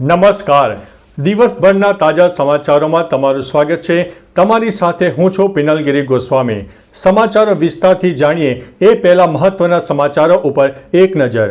નમસ્કાર. દિવસભરના તાજા સમાચારોમાં તમારું સ્વાગત છે. તમારી સાથે હું છું પિનલગીરી ગોસ્વામી. સમાચારો વિસ્તારથી જાણીએ એ પહેલા મહત્વના સમાચારો ઉપર એક નજર.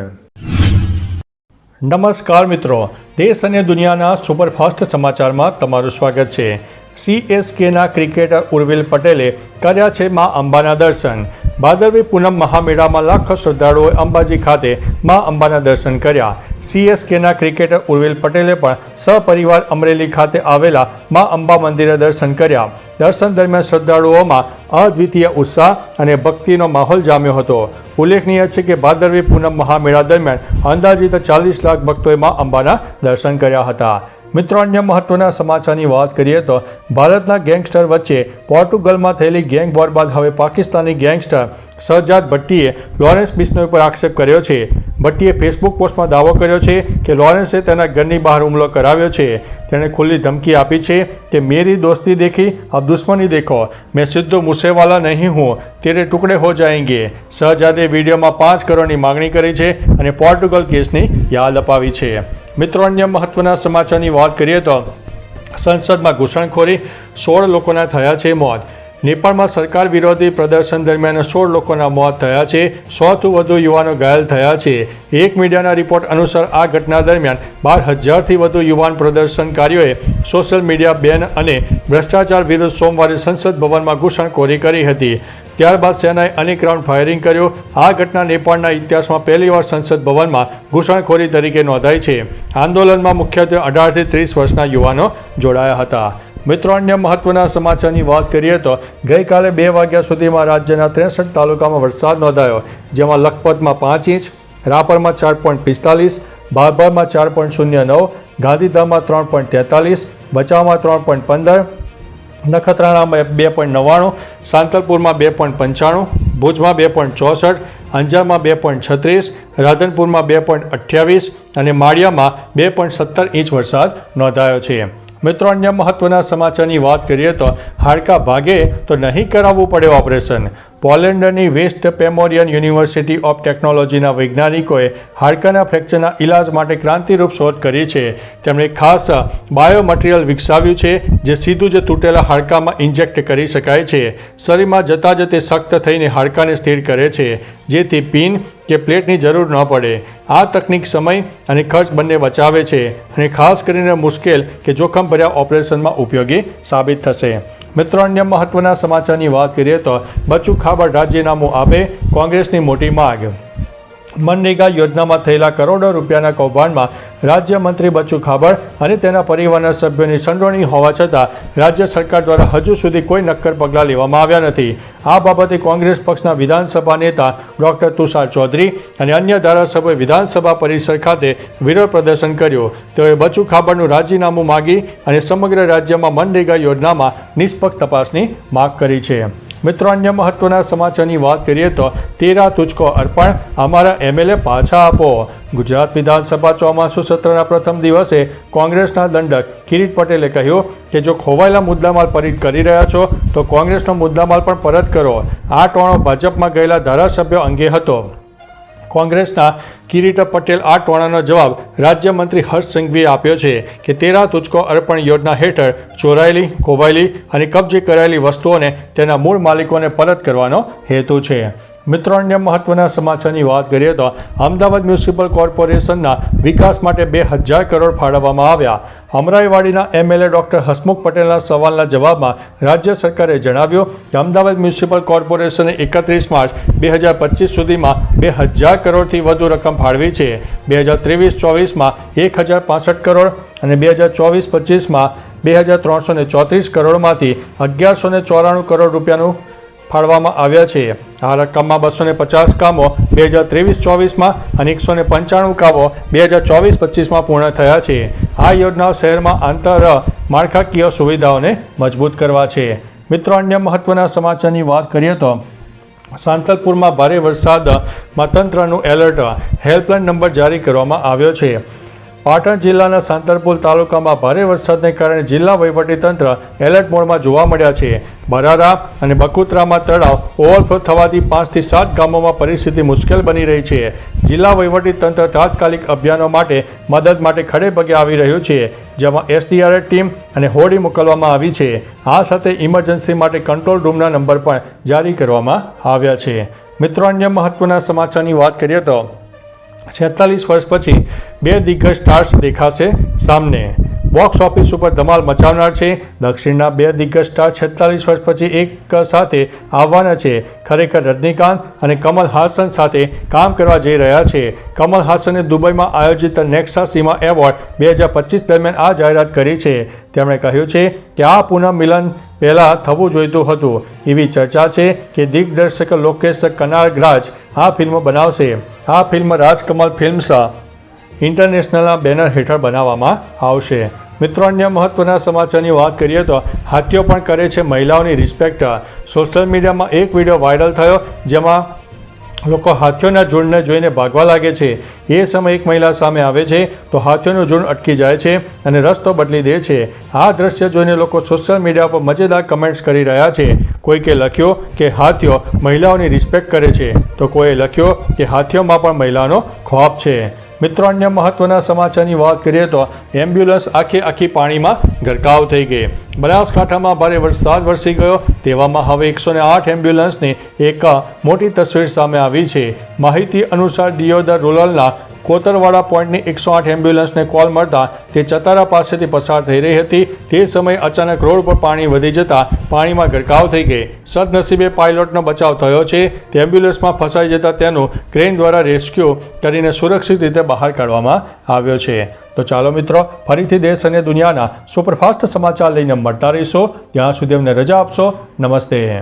નમસ્કાર મિત્રો. દેશ અને દુનિયાના સુપરફાસ્ટ સમાચારમાં તમારું સ્વાગત છે. સીએસકેના ક્રિકેટર ઉર્વિલ પટેલે કર્યા છે મા અંબાના દર્શન. ભાદરવી પૂનમ મહામેળામાં લાખો શ્રદ્ધાળુઓએ અંબાજી ખાતે મા અંબાના દર્શન કર્યા. સીએસકેના ક્રિકેટર ઉર્વિલ પટેલે પણ સપરિવાર અમરેલી ખાતે આવેલા મા અંબા મંદિરે દર્શન કર્યા. દર્શન દરમિયાન શ્રદ્ધાળુઓમાં અદ્વિતીય ઉત્સાહ અને ભક્તિનો માહોલ જામ્યો હતો. ઉલ્લેખનીય છે કે ભાદરવી પૂનમ મહામેળા દરમિયાન અંદાજિત ચાલીસ લાખ ભક્તોએ મા અંબાના દર્શન કર્યા હતા. મિત્રો, અન્ય મહત્વના સમાચારની વાત કરીએ તો ભારતના ગેંગસ્ટર વચ્ચે પોર્ટુગલમાં થયેલી ગેંગ વોર બાદ હવે પાકિસ્તાની ગેંગસ્ટર સહજાદ ભટ્ટીએ લોરેન્સ બિશ્નોઈ પર આક્ષેપ કર્યો છે. ભટ્ટીએ ફેસબુક પોસ્ટમાં દાવો કર્યો છે કે લોરેન્સે તેના ઘરની બહાર હુમલો કરાવ્યો છે. તેણે ખુલ્લી ધમકી આપી છે કે, મેરી દોસ્તી દેખી અબ દુશ્મની દેખો. મેં સિદ્ધો મુસેવાલા નહીં હું. તેરે ટુકડે હો જાएंगे સહજાદે વિડીયોમાં પાંચ કરોડની માગણી કરી છે અને પોર્ટુગલ કેસની યાદ અપાવી છે. મિત્રો, અન્ય મહત્વના સમાચારની વાત કરીએ તો સંસદમાં ઘૂસણખોરી, સોળ લોકોના થયા છે મોત. નેપાળમાં સરકાર વિરોધી પ્રદર્શન દરમિયાન સોળ લોકોના મોત થયા છે. સોથી વધુ યુવાનો ઘાયલ થયા છે. એક મીડિયાના રિપોર્ટ અનુસાર આ ઘટના દરમિયાન બાર હજારથી વધુ યુવાન પ્રદર્શનકારીઓએ સોશિયલ મીડિયા બેન અને ભ્રષ્ટાચાર વિરુદ્ધ સોમવારે સંસદ ભવનમાં ઘૂસણખોરી કરી હતી. ત્યારબાદ સેનાએ અનેક રાઉન્ડ ફાયરિંગ કર્યું. આ ઘટના નેપાળના ઇતિહાસમાં પહેલીવાર સંસદ ભવનમાં ઘૂસણખોરી તરીકે નોંધાઈ છે. આંદોલનમાં મુખ્યત્વે અઢારથી ત્રીસ વર્ષના યુવાનો જોડાયા હતા. મિત્રો, અન્ય મહત્વના સમાચારની વાત કરીએ તો ગઈકાલે બે વાગ્યા સુધીમાં રાજ્યના ત્રેસઠ તાલુકામાં વરસાદ નોંધાયો, જેમાં લખપતમાં પાંચ ઇંચ, રાપરમાં ચાર પોઈન્ટ પિસ્તાલીસ ભાભરમાં ચાર પોઈન્ટ શૂન્ય નવ, ગાંધીધામમાં ત્રણ પોઈન્ટ તેતાલીસ, ભચાઉમાં ત્રણ પોઈન્ટ પંદર નખત્રાણામાં બે પોઈન્ટ નવ્વાણું, સાંતલપુરમાં બે પોઈન્ટ પંચાણું, ભુજમાં બે પોઈન્ટ ચોસઠ, અંજારમાં બે પોઈન્ટ છત્રીસ, રાધનપુરમાં બે પોઈન્ટ અઠ્યાવીસ અને માળિયામાં બે પોઈન્ટ સત્તર ઇંચ વરસાદ નોંધાયો છે. મિત્રો, અન્ય મહત્વના સમાચારની વાત કરીએ તો હાડકા ભાગે તો નહીં કરાવવું પડે ઓપરેશન. પોલેન્ડની વેસ્ટ પેમોરિયન યુનિવર્સિટી ઓફ ટેકનોલોજીના વૈજ્ઞાનિકોએ હાડકાના ફ્રેક્ચરના ઇલાજ માટે ક્રાંતિરૂપ શોધ કરી છે. તેમણે ખાસ બાયો મટીરિયલ વિકસાવ્યું છે, જે સીધું જ તૂટેલા હાડકામાં ઇન્જેક્ટ કરી શકાય છે. શરીરમાં જતાં જ તે સખ્ત થઈને હાડકાને સ્થિર કરે છે, જેથી પિન કે પ્લેટની જરૂર ન પડે. આ તકનિક સમય અને ખર્ચ બંને બચાવે છે અને ખાસ કરીને મુશ્કેલ કે જોખમભર્યા ઓપરેશનમાં ઉપયોગી સાબિત થશે. મિત્રો અન્ય મહત્વના સમાચારની વાત કરીએ તો બચ્ચુ ખાબડ રાજીનામું આપે કોંગ્રેસની મોટી માગ. મનરેગા યોજનામાં થયેલા કરોડો રૂપિયાના કૌભાંડમાં રાજ્યમંત્રી બચુ ખાબડ અને તેના પરિવારના સભ્યોની સંડોવણી હોવા છતાં રાજ્ય સરકાર દ્વારા હજુ સુધી કોઈ નક્કર પગલાં લેવામાં આવ્યા નથી. આ બાબતે કોંગ્રેસ પક્ષના વિધાનસભા નેતા ડોક્ટર તુષાર ચૌધરી અને અન્ય ધારાસભ્યોએ વિધાનસભા પરિસર ખાતે વિરોધ પ્રદર્શન કર્યું. તેઓએ બચુ ખાબડનું રાજીનામું માગી અને સમગ્ર રાજ્યમાં મનરેગા યોજનામાં નિષ્પક્ષ તપાસની માગ કરી છે. મિત્રો, અન્ય મહત્વના સમાચારની વાત કરીએ તો તેરા તુચકો અર્પણ અમારા એમએલએ પાછા આપો. ગુજરાત વિધાનસભા ચોમાસુ સત્રના પ્રથમ દિવસે કોંગ્રેસના દંડક કિરીટ પટેલે કહ્યું કે, જો ખોવાયેલા મુદ્દામાલ પરિત કરી રહ્યા છો, તો કોંગ્રેસનો મુદ્દામાલ પણ પરત કરો. આ ટોણો ભાજપમાં ગયેલા ધારાસભ્યો અંગે હતો. કોંગ્રેસના કિરીટ પટેલ આ ટોણાનો જવાબ રાજ્યમંત્રી હર્ષ સંઘવીએ આપ્યો છે કે તેરા તુચકો અર્પણ યોજના હેઠળ ચોરાયેલી, ખોવાયેલી અને કબજે કરાયેલી વસ્તુઓને તેના મૂળ માલિકોને પરત કરવાનો હેતુ છે. મિત્રો, અન્ય મહત્વના સમાચારની વાત કરીએ તો અમદાવાદ મ્યુનિસિપલ કોર્પોરેશનના વિકાસ માટે બે હજાર કરોડ ફાળવવામાં આવ્યા. અમરાઈવાડીના એમએલએ ડોક્ટર હસમુખ પટેલના સવાલના જવાબમાં રાજ્ય સરકારે જણાવ્યું કે અમદાવાદ મ્યુનિસિપલ કોર્પોરેશને એકત્રીસ માર્ચ બે હજાર પચીસ સુધીમાં બે હજાર કરોડથી વધુ રકમ ફાળવી છે. બે હજાર ત્રેવીસ ચોવીસમાં એક હજાર પાસઠ કરોડ અને બે હજાર ચોવીસ પચીસમાં બે હજાર ત્રણસો ચોત્રીસ કરોડમાંથી અગિયારસો ચોરાણું કરોડ રૂપિયાનું ફાળવામાં આવ્યા છે. આ રકમમાં બસો ને પચાસ કામો બે હજાર ત્રેવીસ ચોવીસમાં અને એકસો ને પંચાણું કામો બે હજાર ચોવીસ પચીસમાં પૂર્ણ થયા છે. આ યોજનાઓ શહેરમાં આંતર માળખાકીય સુવિધાઓને મજબૂત કરવા છે. મિત્રો, અન્ય મહત્વના સમાચારની વાત કરીએ તો સાંતલપુરમાં ભારે વરસાદમાં તંત્રનું એલર્ટ, હેલ્પલાઇન નંબર જારી કરવામાં આવ્યો છે. પાટણ જિલ્લાના સાંતરપુર તાલુકામાં ભારે વરસાદને કારણે જિલ્લા વહીવટીતંત્ર એલર્ટ મોડમાં જોવા મળ્યા છે. બરારા અને બકુતરામાં તળાવ ઓવરફ્લો થવાથી પાંચથી સાત ગામોમાં પરિસ્થિતિ મુશ્કેલ બની રહી છે. જિલ્લા વહીવટીતંત્ર તાત્કાલિક અભિયાનો માટે મદદ માટે ખડે પગે આવી રહ્યું છે, જેમાં એસડીઆરએફ ટીમ અને હોડી મોકલવામાં આવી છે. આ સાથે ઇમરજન્સી માટે કંટ્રોલ રૂમના નંબર પણ જારી કરવામાં આવ્યા છે. મિત્રો, અન્ય મહત્વના સમાચારની વાત કરીએ તો છેતાલીસ વર્ષ પછી બે દિગ્ગજ સ્ટાર્સ દેખાશે સામને. બોક્સ ઓફિસ ઉપર ધમાલ મચાવનાર છે. દક્ષિણના બે દિગ્ગજ સ્ટાર છેતાલીસ વર્ષ પછી એક સાથે આવવાના છે. ખરેખર રજનીકાંત અને કમલ હાસન સાથે કામ કરવા જઈ રહ્યા છે. કમલ હાસને દુબઈમાં આયોજિત નેક્સા સીમા એવોર્ડ બે હજાર પચીસ દરમિયાન આ જાહેરાત કરી છે. તેમણે કહ્યું છે કે આ પુનઃ મિલન પહેલાં થવું જોઈતું હતું. એવી ચર્ચા છે કે દિગ્દર્શક લોકેશ કનારગ્રાજ આ ફિલ્મ બનાવશે. આ ફિલ્મ રાજકમલ ફિલ્મ્સ ઇન્ટરનેશનલના બેનર હેઠળ બનાવવામાં આવશે. મિત્રો, અન્ય મહત્વના સમાચારની વાત કરીએ તો હાથીઓ પણ કરે છે મહિલાઓની રિસ્પેક્ટ સોશિયલ મીડિયામાં એક વીડિયો વાયરલ થયો, જેમાં લોકો હાથીઓના ઝુંડને જોઈને ભાગવા લાગે છે. એ સમયે એક મહિલા સામે આવે છે તો હાથીઓનું ઝુંડ અટકી જાય છે અને રસ્તો બદલી દે છે. આ દ્રશ્ય જોઈને લોકો સોશિયલ મીડિયા પર મજેદાર કમેન્ટ્સ કરી રહ્યા છે. કોઈકે લખ્યો કે હાથીઓ મહિલાઓની રિસ્પેક્ટ કરે છે. તો કોઈએ લખ્યો કે હાથીઓમાં પણ મહિલાનો ખોફ છે. મિત્રો, અન્ય મહત્વના સમાચારની વાત કરીએ તો એમ્બ્યુલન્સ આખી આખી પાણીમાં ગરકાવ થઈ ગઈ. બનાસકાંઠામાં ભારે વરસાદ વરસી ગયો. તેવામાં હવે એકસો ને આઠ એમ્બ્યુલન્સની એક મોટી તસવીર સામે આવી છે. માહિતી અનુસાર દિયોદર રૂરલના કોતરવાડા પોઈન્ટની એકસો આઠ એમ્બ્યુલન્સને કોલ મળતા તે ચતારા પાસેથી પસાર થઈ રહી હતી. તે સમયે અચાનક રોડ પર પાણી વધી જતાં પાણીમાં ગરકાવ થઈ ગઈ. સદનસીબે પાયલોટનો બચાવ થયો છે. તે એમ્બ્યુલન્સમાં ફસાઈ જતાં તેનું ક્રેન દ્વારા રેસ્ક્યુ કરીને સુરક્ષિત રીતે બહાર કાઢવામાં આવ્યો છે. તો ચાલો મિત્રો, ફરીથી દેશ અને દુનિયાના સુપરફાસ્ટ સમાચાર લઈને મળતા રહીશો. ત્યાં સુધી અમને રજા આપશો. નમસ્તે.